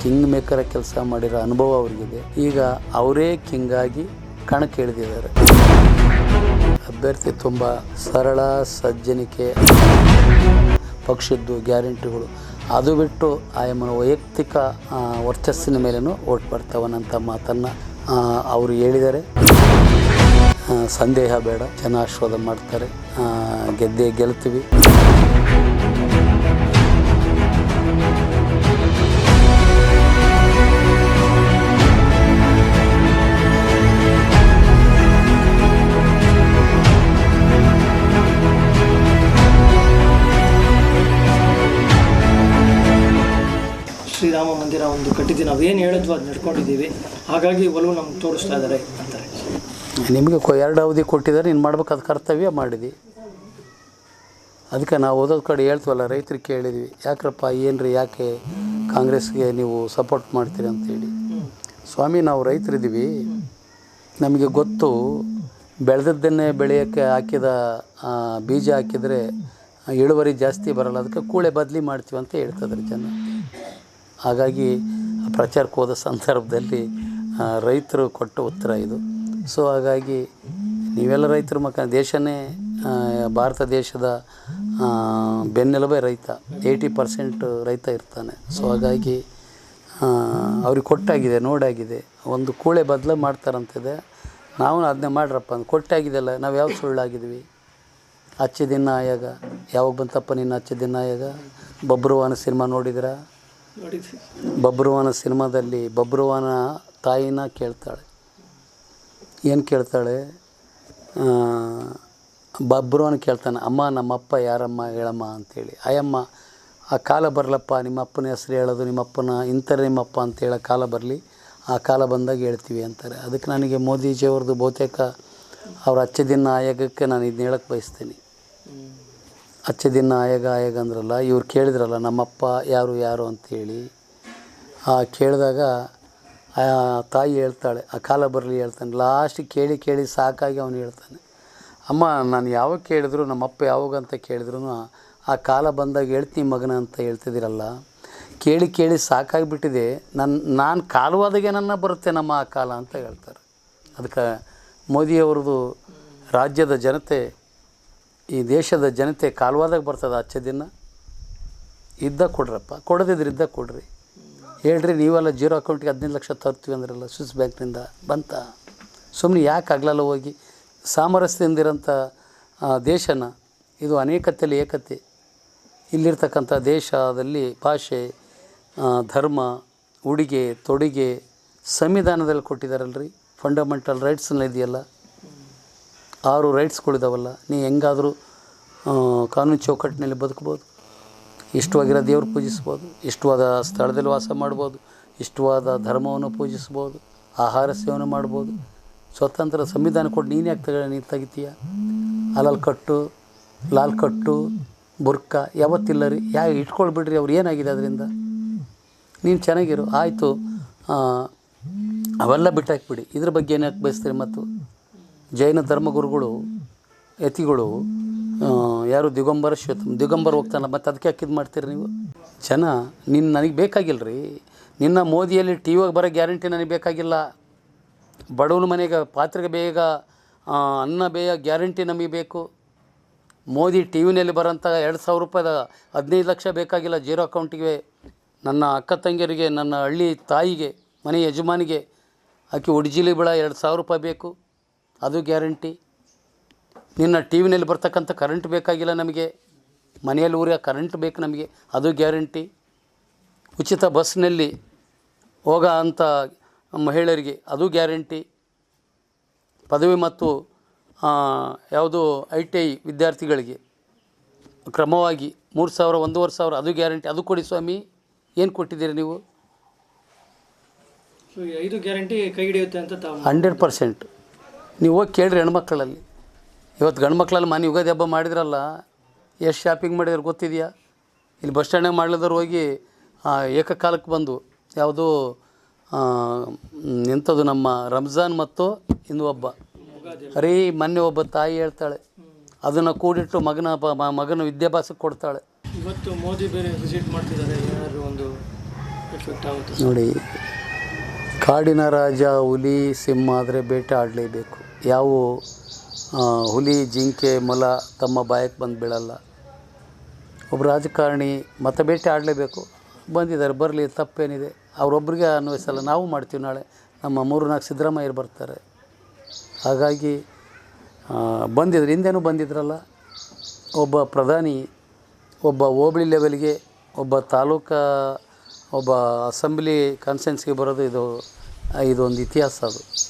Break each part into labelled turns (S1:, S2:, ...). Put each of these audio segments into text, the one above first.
S1: King maker ಕೆಲಸ ಮಾಡಿರೋ ಅನುಭವ ಅವ್ರಿಗಿದೆ. ಈಗ ಅವರೇ ಕಿಂಗ್ ಆಗಿ ಕಣಕ್ಕೆ ಇಳಿದಿದ್ದಾರೆ ಅಭ್ಯರ್ಥಿ ತುಂಬ ಸರಳ, ಸಜ್ಜನಿಕೆ, ಪಕ್ಷದ್ದು ಗ್ಯಾರಂಟಿಗಳು. ಅದು ಬಿಟ್ಟು ಆಯಮ್ಮನ ವೈಯಕ್ತಿಕ ವರ್ಚಸ್ಸಿನ ಮೇಲೂ ಓಟ್ ಬರ್ತಾವನ್ನಂಥ ಮಾತನ್ನು ಅವರು ಹೇಳಿದ್ದಾರೆ. ಸಂದೇಹ ಬೇಡ ಜನ ಆಶೀರ್ವಾದ ಮಾಡ್ತಾರೆ ಗೆದ್ದೇ ಗೆಲ್ತೀವಿ.
S2: ಶ್ರೀರಾಮ ಮಂದಿರ ಒಂದು ಕಟ್ಟಿದ್ದೀವಿ ಏನು ಹೇಳಿದ್ವು ಅದು ನಡ್ಕೊಂಡಿದ್ದೀವಿ. ಹಾಗಾಗಿ ಒಲವು ನಮ್ಗೆ ತೋರಿಸ್ತಾ ಇದ್ದಾರೆ ಅಂತಾರೆ.
S1: ನಿಮಗೆ ಎರಡು ಅವಧಿ ಕೊಟ್ಟಿದ್ದಾರೆ, ನೀನು ಮಾಡ್ಬೇಕಾದ ಕರ್ತವ್ಯ ಮಾಡಿದಿ. ಅದಕ್ಕೆ ನಾವು ಓದೋದು ಕಡೆ ಹೇಳ್ತೀವಲ್ಲ, ರೈತರಿಗೆ ಕೇಳಿದ್ವಿ, ಯಾಕ್ರಪ್ಪ ಏನು ರೀ ಯಾಕೆ ಕಾಂಗ್ರೆಸ್ಗೆ ನೀವು ಸಪೋರ್ಟ್ ಮಾಡ್ತೀರಿ ಅಂತೇಳಿ. ಸ್ವಾಮಿ, ನಾವು ರೈತರಿದ್ದೀವಿ. ನಮಗೆ ಗೊತ್ತು, ಬೆಳೆದದ್ದನ್ನೇ ಬೆಳೆಯೋಕ್ಕೆ ಹಾಕಿದ ಬೀಜ ಹಾಕಿದರೆ ಇಳುವರಿ ಜಾಸ್ತಿ ಬರಲ್ಲ, ಅದಕ್ಕೆ ಕೂಳೆ ಬದಲಿ ಮಾಡ್ತೀವಿ ಅಂತ ಹೇಳ್ತದ್ರಿ ಜನ. ಹಾಗಾಗಿ ಪ್ರಚಾರಕ್ಕೆ ಹೋದ ಸಂದರ್ಭದಲ್ಲಿ ರೈತರು ಕೊಟ್ಟ ಉತ್ತರ ಇದು. ಸೊ ಹಾಗಾಗಿ ನೀವೆಲ್ಲ ರೈತರ ಮಕ್ಕ ದೇಶನೇ ಭಾರತ ದೇಶದ ಬೆನ್ನೆಲುಬೇ ರೈತ ಏಯ್ಟಿ ಪರ್ಸೆಂಟ್ ರೈತ ಇರ್ತಾನೆ. ಸೊ ಹಾಗಾಗಿ ಅವ್ರಿಗೆ ಕೊಟ್ಟಾಗಿದೆ, ನೋಡಾಗಿದೆ. ಒಂದು ಕೂಳೆ ಬದಲು ಮಾಡ್ತಾರಂತಿದೆ. ನಾವು ಅದನ್ನೇ ಮಾಡ್ರಪ್ಪ ಅಂದ್ರೆ ಕೊಟ್ಟಾಗಿದೆಲ್ಲ, ನಾವು ಯಾವ ಸುಳ್ಳಾಗಿದ್ವಿ? ಅಚ್ಚ ದಿನ ಆಯಾಗ, ಯಾವಾಗ ಬಂತಪ್ಪ ನಿನ್ನ ಅಚ್ಚ ದಿನ ಆಯಾಗ? ಬಬ್ರುವಾನ ಸಿನಿಮಾ ನೋಡಿದ್ರಾ? ಬಬ್ರುವಾನ ಸಿನಿಮಾದಲ್ಲಿ ಬಬ್ರುವಾನ ತಾಯಿನ ಕೇಳ್ತಾಳೆ. ಏನು ಕೇಳ್ತಾಳೆ? ಬಬ್ರುವಾನ ಕೇಳ್ತಾನೆ, ಅಮ್ಮ, ನಮ್ಮಪ್ಪ ಯಾರಮ್ಮ, ಹೇಳಮ್ಮ ಅಂತೇಳಿ. ಅಯ್ಯಮ್ಮ, ಆ ಕಾಲ ಬರಲಪ್ಪ ನಿಮ್ಮ ಅಪ್ಪನ ಹೆಸ್ರು ಹೇಳೋದು, ನಿಮ್ಮಪ್ಪನ ಇಂಥರ ನಿಮ್ಮಪ್ಪ ಅಂತ ಹೇಳೋ ಕಾಲ ಬರಲಿ, ಆ ಕಾಲ ಬಂದಾಗ ಹೇಳ್ತೀವಿ ಅಂತಾರೆ. ಅದಕ್ಕೆ ನನಗೆ ಮೋದಿಜಿಯವ್ರದ್ದು ಬಹುತೇಕ ಅವ್ರ ಅಚ್ಚ ದಿನ ಆಯೋಗಕ್ಕೆ ನಾನು ಇದನ್ನ ಹೇಳಕ್ಕೆ ಬಯಸ್ತೀನಿ. ಅಚ್ಚ ದಿನ ಆಯಗ ಆಯಗ ಅಂದ್ರಲ್ಲ, ಇವ್ರು ಕೇಳಿದ್ರಲ್ಲ, ನಮ್ಮಪ್ಪ ಯಾರು ಯಾರು? ಅಂತೇಳಿ. ಆ ಕೇಳಿದಾಗ ತಾಯಿ ಹೇಳ್ತಾಳೆ, ಆ ಕಾಲ ಬರಲಿ ಹೇಳ್ತಾನೆ. ಲಾಸ್ಟ್ ಕೇಳಿ ಕೇಳಿ ಸಾಕಾಗಿ ಅವನು ಹೇಳ್ತಾನೆ. ಅಮ್ಮ, ನಾನು ಯಾವಾಗ ಕೇಳಿದ್ರು, ನಮ್ಮಪ್ಪ ಯಾವಾಗ ಅಂತ ಕೇಳಿದ್ರು ಆ ಕಾಲ ಬಂದಾಗ ಹೇಳ್ತೀನಿ ಮಗನ ಅಂತ ಹೇಳ್ತಿದ್ದೀರಲ್ಲ. ಕೇಳಿ ಕೇಳಿ ಸಾಕಾಗಿಬಿಟ್ಟಿದೆ. ನನ್ನ ನಾನು ಕಾಲುವಾದಾಗೆ ನನ್ನ ಬರುತ್ತೆ ನಮ್ಮ ಆ ಕಾಲ ಅಂತ ಹೇಳ್ತಾರೆ. ಅದಕ್ಕೆ ಮೋದಿಯವ್ರದ್ದು ರಾಜ್ಯದ ಜನತೆ ಈ ದೇಶದ ಜನತೆ ಕಾಲುವಾದಾಗ ಬರ್ತದೆ ಅಚ್ಚ ದಿನ? ಇದ್ದ ಕೊಡ್ರಪ್ಪ. ಕೊಡದಿದ್ರೆ ಇದ್ದ ಕೊಡ್ರಿ. ಹೇಳ್ರಿ, ನೀವೆಲ್ಲ ಜೀರೋ ಅಕೌಂಟಿಗೆ ಹದಿನೈದು ಲಕ್ಷ ತರ್ತೀವಿ ಅಂದ್ರಲ್ಲ, ಸ್ವಿಸ್ ಬ್ಯಾಂಕ್ನಿಂದ ಬಂತ? ಸುಮ್ಮನೆ ಯಾಕೆ ಆಗ್ಲಲ್ಲ ಹೋಗಿ? ಸಾಮರಸ್ಯದಿಂದಿರೋಂಥ ದೇಶನ, ಇದು ಅನೇಕತೆಯಲ್ಲಿ ಏಕತೆ. ಇಲ್ಲಿರ್ತಕ್ಕಂಥ ದೇಶದಲ್ಲಿ ಭಾಷೆ ಧರ್ಮ, ಉಡುಗೆ, ತೊಡುಗೆ, ಸಂವಿಧಾನದಲ್ಲಿ ಕೊಟ್ಟಿದ್ದಾರಲ್ರಿ? ಫಂಡಮೆಂಟಲ್ ರೈಟ್ಸ್ನ ಇದೆಯಲ್ಲ ಆರು ರೈಟ್ಸ್ಗಳಿದಾವಲ್ಲ ನೀ ಹೆಂಗಾದರೂ ಕಾನೂನು ಚೌಕಟ್ಟಿನಲ್ಲಿ ಬದುಕ್ಬೋದು. ಇಷ್ಟವಾಗಿರೋ ದೇವ್ರು ಪೂಜಿಸ್ಬೋದು. ಇಷ್ಟವಾದ ಸ್ಥಳದಲ್ಲಿ ವಾಸ ಮಾಡ್ಬೋದು. ಇಷ್ಟವಾದ ಧರ್ಮವನ್ನು ಪೂಜಿಸ್ಬೋದು. ಆಹಾರ ಸೇವನೆ ಮಾಡ್ಬೋದು. ಸ್ವತಂತ್ರ ಸಂವಿಧಾನ ಕೊಟ್ಟು ನೀನು ಯಾಕೆ ನೀನು ತೆಗಿತೀಯ? ಅಲಲ್ ಕಟ್ಟು, ಲಾಲ್ ಕಟ್ಟು, ಬುರ್ಕ ಯಾವತ್ತಿಲ್ಲ ರೀ? ಯಾ ಇಟ್ಕೊಳ್ಬಿಡ್ರಿ ಅವ್ರು ಏನಾಗಿದೆ ಅದರಿಂದ? ನೀನು ಚೆನ್ನಾಗಿರು. ಆಯಿತು. ಅವೆಲ್ಲ ಬಿಟ್ಟಾಕ್ಬಿಡಿ. ಇದ್ರ ಬಗ್ಗೆ ಏನು ಯಾಕೆ ಬಯಸ್ತೀರಿ ಮತ್ತು? ಜೈನ ಧರ್ಮಗುರುಗಳು, ಯತಿಗಳು ಯಾರು ದಿಗಂಬರ ಶ್ವೇತ, ದಿಗಂಬರ ಹೋಗ್ತಾನ ಮತ್ತು ಅದಕ್ಕೆ ಹಾಕಿದ್ ಮಾಡ್ತೀರಿ ನೀವು? ಜನ ನಿನ್ನ ನನಗೆ ಬೇಕಾಗಿಲ್ಲ ರೀ ನಿನ್ನ ಮೋದಿಯಲ್ಲಿ ಟಿ ವಿಗೆ ಬರೋ ಗ್ಯಾರಂಟಿ ನನಗೆ ಬೇಕಾಗಿಲ್ಲ. ಬಡವನ ಮನೆಗೆ ಪಾತ್ರೆಗೆ ಬೇಗ ಅನ್ನ ಬೇಯ ಗ್ಯಾರಂಟಿ ನಮಗೆ ಬೇಕು. ಮೋದಿ ಟಿ ವಿನಲ್ಲಿ ಬರೋಂಥ ಎರಡು ಸಾವಿರ ರೂಪಾಯಿದ ಹದಿನೈದು ಲಕ್ಷ ಬೇಕಾಗಿಲ್ಲ ಜೀರೋ ಅಕೌಂಟಿಗೆ. ನನ್ನ ಅಕ್ಕ ತಂಗಿಯರಿಗೆ, ನನ್ನ ಹಳ್ಳಿ ತಾಯಿಗೆ, ಮನೆ ಯಜಮಾನಿಗೆ, ಆಕೆ ಉಡ್ಜಿಲಿ ಬಿಳ ಎರಡು ಸಾವಿರ ರೂಪಾಯಿ ಬೇಕು. ಅದು ಗ್ಯಾರಂಟಿ. ನಿನ್ನ ಟಿ ವಿನಲ್ಲಿ ಬರ್ತಕ್ಕಂಥ ಕರೆಂಟ್ ಬೇಕಾಗಿಲ್ಲ ನಮಗೆ. ಮನೆಯಲ್ಲಿ ಊರಿಗೆ ಕರೆಂಟ್ ಬೇಕು ನಮಗೆ. ಅದು ಗ್ಯಾರಂಟಿ. ಉಚಿತ ಬಸ್ನಲ್ಲಿ ಹೋಗೋ ಅಂಥ ಮಹಿಳೆಯರಿಗೆ ಅದು ಗ್ಯಾರಂಟಿ. ಪದವಿ ಮತ್ತು ಯಾವುದು ಐ ಟಿ ಐ ವಿದ್ಯಾರ್ಥಿಗಳಿಗೆ ಕ್ರಮವಾಗಿ ಮೂರು ಸಾವಿರ ಒಂದೂವರೆ ಸಾವಿರ ಅದು ಗ್ಯಾರಂಟಿ. ಅದು ಕೊಡಿ ಸ್ವಾಮಿ. ಏನು ಕೊಟ್ಟಿದ್ದೀರಿ ನೀವು?
S2: ಐದು ಗ್ಯಾರಂಟಿ ಕೈ ಹಿಡಿಯುತ್ತೆ ಅಂತ
S1: ಹಂಡ್ರೆಡ್ ಪರ್ಸೆಂಟ್. ನೀವು ಹೋಗಿ ಕೇಳ್ರಿ ಹೆಣ್ಮಕ್ಳಲ್ಲಿ. ಇವತ್ತು ಗಂಡು ಮಕ್ಕಳಲ್ಲಿ ಮನೆ ಯುಗಾದಿ ಹಬ್ಬ ಮಾಡಿದ್ರಲ್ಲ ಎಷ್ಟು ಶಾಪಿಂಗ್ ಮಾಡಿದ್ರೆ ಗೊತ್ತಿದೆಯಾ? ಇಲ್ಲಿ ಬಸ್ ಸ್ಟ್ಯಾಂಡಾಗ ಮಾಡ್ಲಿದ್ದವ್ರು ಹೋಗಿ ಏಕಕಾಲಕ್ಕೆ ಬಂದು ಯಾವುದು ಎಂಥದ್ದು ನಮ್ಮ ರಂಜಾನ್ ಮತ್ತು ಇನ್ನು ಹಬ್ಬ. ಅರೀ ಮೊನ್ನೆ ಒಬ್ಬ ತಾಯಿ ಹೇಳ್ತಾಳೆ ಅದನ್ನು ಕೂಡಿಟ್ಟು ಮಗನ ಮಗನ ವಿದ್ಯಾಭ್ಯಾಸಕ್ಕೆ ಕೊಡ್ತಾಳೆ.
S2: ಇವತ್ತು ಮೋದಿ ಬೇರೆ ವಿಸಿಟ್ ಮಾಡ್ತಿದ್ದಾರೆ ಏನಾದರೂ ಒಂದು ಎಫೆಕ್ಟ್ ಆಗುತ್ತೆ?
S1: ನೋಡಿ ಕಾಡಿನ ರಾಜ ಹುಲಿ ಸಿಂಹ ಆದರೆ ಬೇಟೆ ಆಡಲೇಬೇಕು. ಯಾವ ಹುಲಿ, ಜಿಂಕೆ, ಮೊಲ ತಮ್ಮ ಬಾಯಕ್ಕೆ ಬಂದು ಬೀಳಲ್ಲ. ಒಬ್ಬ ರಾಜಕಾರಣಿ ಮತ ಬೇಟೆ ಆಡಲೇಬೇಕು. ಬಂದಿದ್ದಾರೆ, ಬರಲಿ, ತಪ್ಪೇನಿದೆ. ಅವರೊಬ್ಬರಿಗೆ ಅನ್ವಯಿಸಲ್ಲ, ನಾವು ಮಾಡ್ತೀವಿ ನಾಳೆ. ನಮ್ಮ ಮೂರು ನಾಲ್ಕು ಸಿದ್ದರಾಮಯ್ಯರು ಬರ್ತಾರೆ. ಹಾಗಾಗಿ ಬಂದಿದ್ರು, ಹಿಂದೆನೂ ಬಂದಿದ್ರಲ್ಲ. ಒಬ್ಬ ಪ್ರಧಾನಿ, ಒಬ್ಬ ಹೋಬಳಿ ಲೆವೆಲ್ಗೆ, ಒಬ್ಬ ತಾಲೂಕಾ, ಒಬ್ಬ ಅಸೆಂಬ್ಲಿ ಕಾನ್ಸ್ಟೆನ್ಸ್ಗೆ ಬರೋದು ಇದು, ಇದೊಂದು ಇತಿಹಾಸ ಅದು.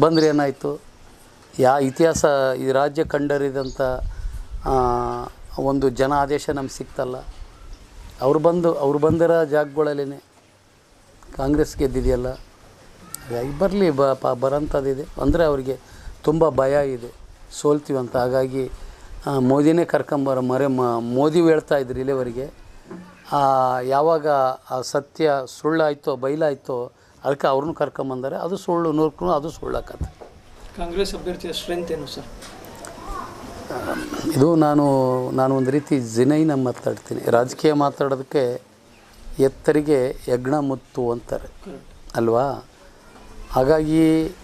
S1: ಬಂದರೆ ಏನಾಯಿತು? ಯಾ ಇತಿಹಾಸ ಈ ರಾಜ್ಯ ಕಂಡರಿದಂಥ ಒಂದು ಜನ ಆದೇಶ ನಮ್ಗೆ ಸಿಕ್ತಲ್ಲ. ಅವ್ರು ಬಂದು, ಅವ್ರು ಬಂದಿರೋ ಜಾಗಗಳಲ್ಲೇ ಕಾಂಗ್ರೆಸ್ ಗೆದ್ದಿದೆಯಲ್ಲ? ಬರಲಿ, ಬ, ಪ ಬರೋಂಥದ್ದಿದೆ ಅಂದರೆ ಅವರಿಗೆ ತುಂಬ ಭಯ ಇದೆ. ಸೋಲ್ತೀವಿ ಅಂತ. ಹಾಗಾಗಿ ಮೋದಿನೇ ಕರ್ಕೊಂಬರೋ, ಮರೆ, ಮ, ಮೋದಿ ಹೇಳ್ತಾ ಇದ್ರು ಇಲ್ಲಿವರೆಗೆ. ಯಾವಾಗ ಆ ಸತ್ಯ ಸುಳ್ಳಾಯಿತೋ ಬಯಲಾಯಿತೋ ಅದಕ್ಕೆ ಅವ್ರನ್ನ ಕರ್ಕೊಂಬಂದರೆ ಅದು ಸುಳ್ಳು ನೋಡ್ಕೊಂಡು ಅದು ಸುಳ್ಳಾಕತ್ತೆ
S2: ಕಾಂಗ್ರೆಸ್ ಅಭ್ಯರ್ಥಿಯ ಸ್ಟ್ರೆಂತ್ ಏನು ಸರ್
S1: ಇದು ನಾನು ನಾನು ಒಂದು ರೀತಿ ಜಿನೈನ ಮಾತಾಡ್ತೀನಿ. ರಾಜಕೀಯ ಮಾತಾಡೋದಕ್ಕೆ ಎತ್ತರಿಗೆ ಯಜ್ಞ ಮುತ್ತು ಅಂತಾರೆ. ಅಲ್ವಾ? ಹಾಗಾಗಿ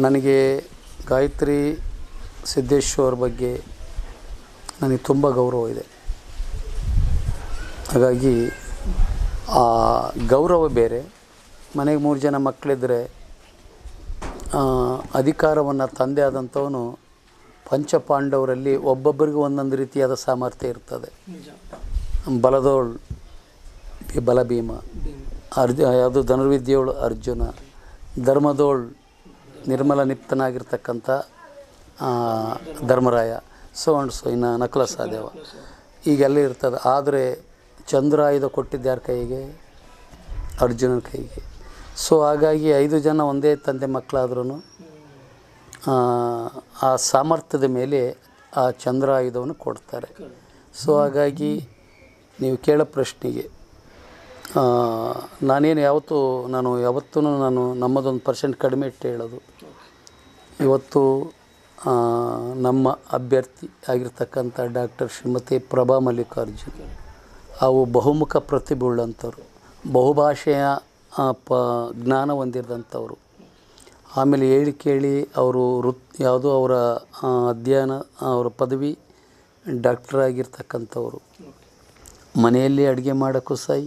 S1: ನನಗೆ ಗಾಯತ್ರಿ ಸಿದ್ದೇಶ್ವರ ಬಗ್ಗೆ ನನಗೆ ತುಂಬ ಗೌರವ ಇದೆ. ಹಾಗಾಗಿ ಆ ಗೌರವ ಬೇರೆ. ಮನೆಗೆ ಮೂರು ಜನ ಮಕ್ಕಳಿದ್ದರೆ ಅಧಿಕಾರವನ್ನು ತಂದೆ ಆದಂಥವನು ಪಂಚಪಾಂಡವರಲ್ಲಿ ಒಬ್ಬೊಬ್ಬರಿಗೂ ಒಂದೊಂದು ರೀತಿಯಾದ ಸಾಮರ್ಥ್ಯ ಇರ್ತದೆ. ಬಲದೋಳ್ ಬಲಭೀಮ
S2: ಭೀಮ್.
S1: ಅರ್ಜು ಯಾವುದು ಧನುರ್ವಿದ್ಯೋಳು ಅರ್ಜುನ ಧರ್ಮದೋಳ್ ನಿರ್ಮಲ ನಿಪ್ತನಾಗಿರ್ತಕ್ಕಂಥ ಧರ್ಮರಾಯ ಸೊ ಅಂಡ್ ಸೊ ಇನ್ನು ನಕುಲ ಸಹದೇವ ಈಗೆಲ್ಲ ಇರ್ತದೆ. ಆದರೆ ಚಂದ್ರಾಯುಧ ಕೊಟ್ಟಿದ್ದು ಯಾರ ಕೈಗೆ? ಅರ್ಜುನನ ಕೈಗೆ. ಸೊ ಹಾಗಾಗಿ ಐದು ಜನ ಒಂದೇ ತಂದೆ ಮಕ್ಕಳಾದ್ರೂ ಆ ಸಾಮರ್ಥ್ಯದ ಮೇಲೆ ಆ ಚಂದ್ರ ಆಯುಧವನ್ನು ಕೊಡ್ತಾರೆ. ಸೊ ಹಾಗಾಗಿ ನೀವು ಕೇಳೋ ಪ್ರಶ್ನೆಗೆ ನಾನೇನು ಯಾವತ್ತು ನಾನು ಯಾವತ್ತೂ ನಾನು ನಮ್ಮದೊಂದು ಪರ್ಸೆಂಟ್ ಕಡಿಮೆ ಇಟ್ಟು ಹೇಳೋದು. ಇವತ್ತು ನಮ್ಮ ಅಭ್ಯರ್ಥಿ ಆಗಿರ್ತಕ್ಕಂಥ ಡಾಕ್ಟರ್ ಶ್ರೀಮತಿ ಪ್ರಭಾ ಮಲ್ಲಿಕಾರ್ಜುನ್, ಅವು ಬಹುಮುಖ ಪ್ರತಿಭೆ ಉಳ್ಳಂಥವ್ರು. ಬಹುಭಾಷೆಯ ಪ ಜ್ಞಾನ ಹೊಂದಿರದಂಥವ್ರು ಆಮೇಲೆ ಹೇಳಿ ಕೇಳಿ ಅವರು ವೃತ್ ಯಾವುದೋ ಅವರ ಅಧ್ಯಯನ, ಅವರ ಪದವಿ ಡಾಕ್ಟರ್ ಆಗಿರ್ತಕ್ಕಂಥವ್ರು. ಮನೆಯಲ್ಲಿ ಅಡುಗೆ ಮಾಡೋಕ್ಕೂ ಸೈ.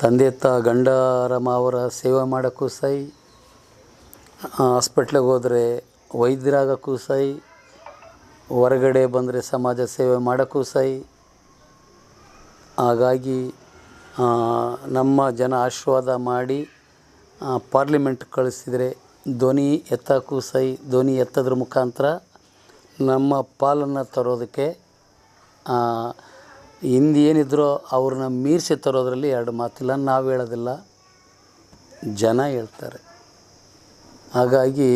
S1: ತಂದೆ ತ ಗಂಡರ ಮಾವರ ಸೇವೆ ಮಾಡೋಕ್ಕೂ ಸೈ. ಹಾಸ್ಪಿಟ್ಲಿಗೆ ಹೋದರೆ ವೈದ್ಯರಾಗೋಕ್ಕೂ ಸೈ. ಹೊರಗಡೆ ಬಂದರೆ ಸಮಾಜ ಸೇವೆ ಮಾಡೋಕ್ಕೂ ಸೈ. ಹಾಗಾಗಿ ನಮ್ಮ ಜನ ಆಶೀರ್ವಾದ ಮಾಡಿ ಪಾರ್ಲಿಮೆಂಟ್ ಕಳಿಸಿದರೆ ಧ್ವನಿ ಎತ್ತಕ್ಕೂ ಸೈ, ಧ್ವನಿ ಎತ್ತದ್ರ ಮುಖಾಂತರ ನಮ್ಮ ಪಾಲನ್ನು ತರೋದಕ್ಕೆ ಹಿಂದೇನಿದ್ರೋ ಅವ್ರನ್ನ ಮೀರಿಸಿ ತರೋದರಲ್ಲಿ ಎರಡು ಮಾತಿಲ್ಲ, ನಾವು ಹೇಳೋದಿಲ್ಲ, ಜನ ಹೇಳ್ತಾರೆ. ಹಾಗಾಗಿ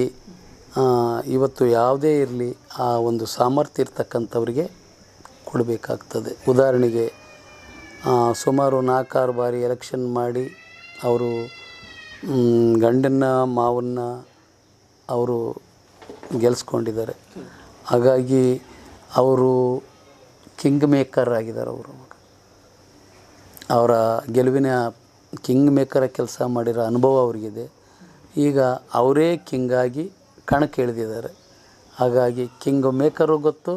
S1: ಇವತ್ತು ಯಾವುದೇ ಇರಲಿ ಆ ಒಂದು ಸಾಮರ್ಥ್ಯ ಇರ್ತಕ್ಕಂಥವ್ರಿಗೆ ಕೊಡಬೇಕಾಗ್ತದೆ. ಉದಾಹರಣೆಗೆ ಸುಮಾರು ನಾಲ್ಕಾರು ಬಾರಿ ಎಲೆಕ್ಷನ್ ಮಾಡಿ ಅವರು ಗಂಡನ್ನ, ಮಾವನ್ನ ಅವರು ಗೆಲ್ಲಿಸ್ಕೊಂಡಿದ್ದಾರೆ ಹಾಗಾಗಿ ಅವರು ಕಿಂಗ್ ಮೇಕರ್ ಆಗಿದ್ದಾರೆ ಅವರು. ಅವರ ಗೆಲುವಿನ ಕಿಂಗ್ ಮೇಕರ ಕೆಲಸ ಮಾಡಿರೋ ಅನುಭವ ಅವರಿಗಿದೆ. ಈಗ ಅವರೇ ಕಿಂಗಾಗಿ ಕಣಕ್ಕೆ ಇಳಿದಿದ್ದಾರೆ ಹಾಗಾಗಿ ಕಿಂಗ್ ಮೇಕರು ಗೊತ್ತು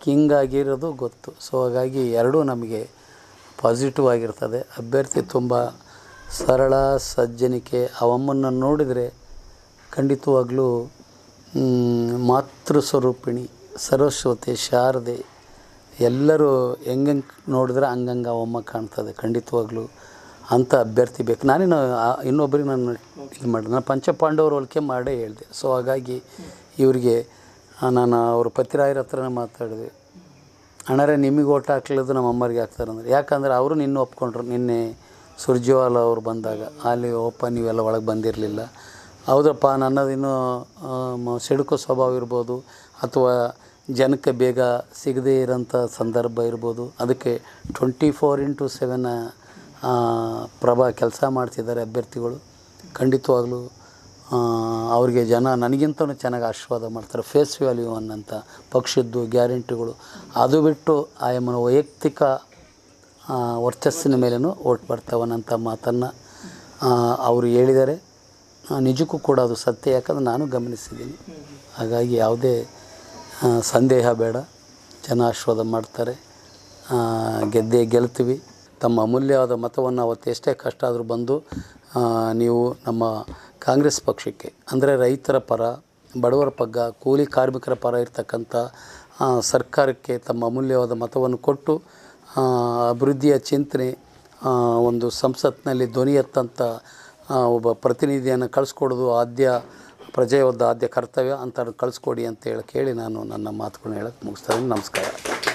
S1: ಕಿಂಗ್ ಆಗಿರೋದು ಗೊತ್ತು. ಸೊ ಹಾಗಾಗಿ ಎರಡೂ ನಮಗೆ ಪಾಸಿಟಿವ್ ಆಗಿರ್ತದೆ. ಅಭ್ಯರ್ಥಿ ತುಂಬ ಸರಳ ಸಜ್ಜನಿಕೆ ಅವಮ್ಮನ್ನು ನೋಡಿದರೆ ಖಂಡಿತವಾಗ್ಲೂ ಮಾತೃ ಸ್ವರೂಪಿಣಿ ಸರಸ್ವತಿ ಶಾರದೆ ಎಲ್ಲರೂ ಹೆಂಗಂಗೆ ನೋಡಿದ್ರೆ ಹಂಗಂಗೆ ಅವಮ್ಮ ಕಾಣ್ತದೆ. ಖಂಡಿತವಾಗ್ಲೂ ಅಂಥ ಅಭ್ಯರ್ಥಿ ಬೇಕು. ನಾನೇನು ಇನ್ನೊಬ್ಬರಿಗೆ ನಾನು ಇದು ಮಾಡಿದೆ. ನಾನು ಪಂಚಪಾಂಡವರು ಹೋಲಿಕೆ ಮಾಡೇ ಹೇಳಿದೆ. ಸೊ ಹಾಗಾಗಿ ಇವರಿಗೆ ನಾನು ಅವ್ರ ಪತಿರಾಯರ ಹತ್ರನೇ ಮಾತಾಡಿದೆ. ಅಣ್ಣರೇ, ನಿಮಗೆ ಓಟ್ ಹಾಕ್ಲಿದ್ದು ನಮ್ಮ ಅಮ್ಮರಿಗೆ ಹಾಕ್ತಾರೆ ಅಂದ್ರೆ. ಯಾಕಂದ್ರೆ ಅವರು ನಿನ್ನ ಒಪ್ಕೊಂಡ್ರು. ನಿನ್ನೆ ಸುರ್ಜಿವಾಲ ಅವರು ಬಂದಾಗ, ಅಲ್ಲಿ ಓಪನ್ ನೀವೆಲ್ಲ ಒಳಗೆ ಬಂದಿರಲಿಲ್ಲ. ಹೌದಪ್ಪ ನನ್ನದಿನ್ನೂ ಸಿಡುಕು ಸ್ವಭಾವ ಇರ್ಬೋದು, ಅಥವಾ ಜನಕ್ಕೆ ಬೇಗ ಸಿಗದೇ ಇರೋಂಥ ಸಂದರ್ಭ ಇರ್ಬೋದು. ಅದಕ್ಕೆ ಟ್ವೆಂಟಿ ಫೋರ್ ಇಂಟು ಸೆವೆನ್ ಪ್ರಭಾ ಕೆಲಸ ಮಾಡ್ತಿದ್ದಾರೆ ಅಭ್ಯರ್ಥಿಗಳು. ಖಂಡಿತವಾಗ್ಲೂ ಅವ್ರಿಗೆ ಜನ ನನಗಿಂತಲೂ ಚೆನ್ನಾಗಿ ಆಶೀರ್ವಾದ ಮಾಡ್ತಾರೆ. ಫೇಸ್ ವ್ಯಾಲ್ಯೂ ಅನ್ನೋಂಥ ಪಕ್ಷದ್ದು ಗ್ಯಾರಂಟಿಗಳು. ಅದು ಬಿಟ್ಟು ಆಯಮ್ಮನ ವೈಯಕ್ತಿಕ ಆ, ವರ್ಚಸ್ಸಿನ ಮೇಲೂ ಓಟ್ ಬರ್ತಾವನ್ನಂಥ ಮಾತನ್ನು ಅವರು ಹೇಳಿದ್ದಾರೆ. ನಿಜಕ್ಕೂ ಕೂಡ ಅದು ಸತ್ಯ ಯಾಕಂದ್ರೆ ನಾನು ಗಮನಿಸಿದ್ದೀನಿ. ಹಾಗಾಗಿ ಯಾವುದೇ ಸಂದೇಹ ಬೇಡ. ಜನ ಆಶೀರ್ವಾದ ಮಾಡ್ತಾರೆ. ಗೆದ್ದೆ ಗೆಲ್ತೀವಿ. ತಮ್ಮ ಅಮೂಲ್ಯವಾದ ಮತವನ್ನು ಅವತ್ತು ಎಷ್ಟೇ ಕಷ್ಟ ಆದರೂ ಬಂದು ಆ, ನೀವು ನಮ್ಮ ಕಾಂಗ್ರೆಸ್ ಪಕ್ಷಕ್ಕೆ, ಅಂದರೆ ರೈತರ ಪರ, ಬಡವರ ಪಗ್ಗ, ಕೂಲಿ ಕಾರ್ಮಿಕರ ಪರ ಇರ್ತಕ್ಕಂಥ ಸರ್ಕಾರಕ್ಕೆ ತಮ್ಮ ಅಮೂಲ್ಯವಾದ ಮತವನ್ನು ಕೊಟ್ಟು ಅಭಿವೃದ್ಧಿಯ ಚಿಂತನೆ ಒಂದು ಸಂಸತ್ನಲ್ಲಿ ಧ್ವನಿ ಎತ್ತಂಥ ಒಬ್ಬ ಪ್ರತಿನಿಧಿಯನ್ನು ಕಳಿಸ್ಕೊಡೋದು ಆದ್ಯ ಪ್ರಜೆಯೊದ್ದ ಆದ್ಯ ಕರ್ತವ್ಯ ಅಂತ ಕಳಿಸ್ಕೊಡಿ ಅಂತ ಹೇಳಿ ಕೇಳಿ ನಾನು ನನ್ನ ಮಾತುಗಳನ್ನ ಹೇಳಕ್ಕೆ ಮುಗಿಸ್ತಾ ಇದ್ದೀನಿ. ನಮಸ್ಕಾರ.